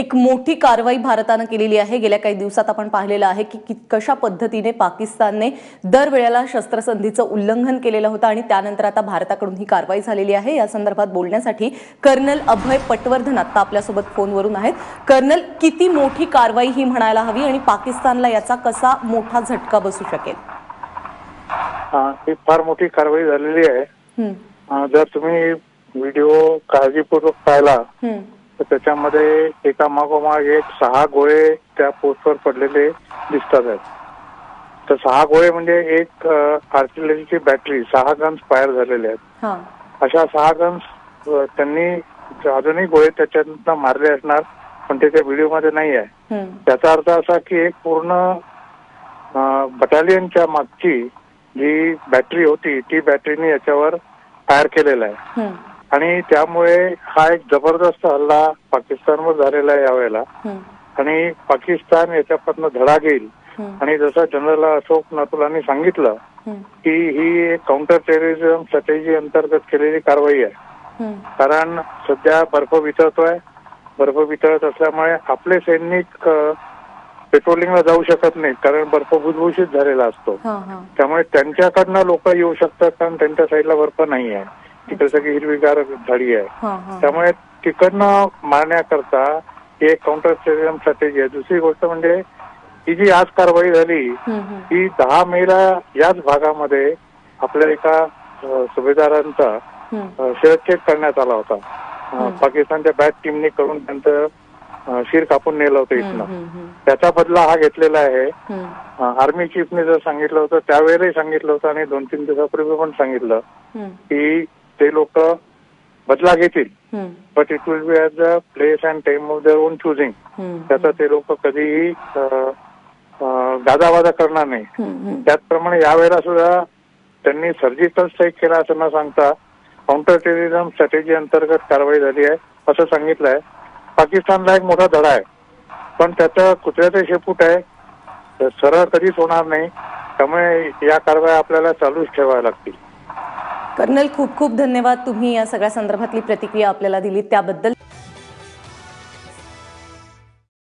एक मोठी कारवाई भारतानं केलेली आहे. गेल्या काही दिवसात आपण पाहिलेलं आहे की कशा पद्धतीने पाकिस्तानने दरवेळेला शस्त्रसंधीचं उल्लंघन केलेलं होतं आणि त्यानंतर आता भारताकडून ही कारवाई झालेली आहे. या संदर्भात बोलण्यासाठी कर्नल अभय पटवर्धन आता आपल्यासोबत फोनवरून आहेत. कर्नल किती मोठी कारवाई ही म्हणायला हवी आणि पाकिस्तानला याचा कसा मोठा झटका बसू शकेल? हा, फार मोठी कारवाई झालेली आहे. जर तुम्ही व्हिडिओ काळजीपूर्वक पाहिला त्याच्यामध्ये एका मागोमाग एक सहा गोळे त्या पोस्टवर पडलेले दिसतात आहेत. तर सहा गोळे म्हणजे एक आर्टिलरीची बॅटरी सहा गन्स फायर झालेले आहेत. अशा सहा गन्स त्यांनी अजूनही गोळे त्याच्यातनं मारले असणार पण ते त्या व्हिडिओमध्ये नाही आहे. त्याचा अर्थ असा की एक पूर्ण बटालियनच्या मागची जी बॅटरी होती ती बॅटरीने याच्यावर फायर केलेला आहे. आणि त्यामुळे हा एक जबरदस्त हल्ला पाकिस्तानवर झालेला आहे यावेळेला. आणि पाकिस्तान याच्यापासून धडा घेईल. आणि जसं जनरल अशोक नथुलांनी सांगितलं की ही एक काउंटर टेररिझम स्ट्रॅटेजी अंतर्गत केलेली कारवाई आहे. कारण सध्या बर्फ वितळतोय. बर्फ वितळत असल्यामुळे आपले सैनिक पेट्रोलिंगला जाऊ शकत नाहीत कारण बर्फ भुसभुशीत झालेला असतो. त्यामुळे त्यांच्याकडनं लोक येऊ शकतात कारण त्यांच्या साईडला बर्फ नाही आहे तिकडे सगळी हिरवीगार झाडी आहे. त्यामुळे तिकडनं मारण्याकरता ही एक काउंटर टेररिझम स्ट्रॅटेजी आहे. दुसरी गोष्ट म्हणजे ही जी आज कारवाई झाली ही दहा मेला याच भागामध्ये आपल्या एका सुभेदारांचा शिरच्छेद करण्यात आला होता. पाकिस्तानच्या बॅट टीमने करून त्यांचं शिर कापून नेलं होतं इथनं. त्याचा बदला हा घेतलेला आहे. आर्मी चीफने जर सांगितलं होतं त्यावेळेलाही सांगितलं होतं आणि दोन तीन दिवसापूर्वी पण सांगितलं की ते लोक बदला घेतील. But it will be at the place and time of their own choosing त्याचा ते लोक कधीही गादावादा करणार नाही. त्याचप्रमाणे यावेळेला सुद्धा त्यांनी सर्जिकल स्ट्राईक केला असं न सांगता काउंटर टेररिझम स्ट्रॅटेजी अंतर्गत कारवाई झाली आहे असं सांगितलं आहे पाकिस्तानला एक मोठा धडा आहे. पण त्याचं कुत्र्याचं शेपूट आहे. सरळ कधीच होणार नाही. त्यामुळे या कारवाया आपल्याला चालूच ठेवाव्या लागतील. कर्नल खूप खूप धन्यवाद तुम्ही या सगळ्या संदर्भातली प्रतिक्रिया आपल्याला दिली. त्याबद्दल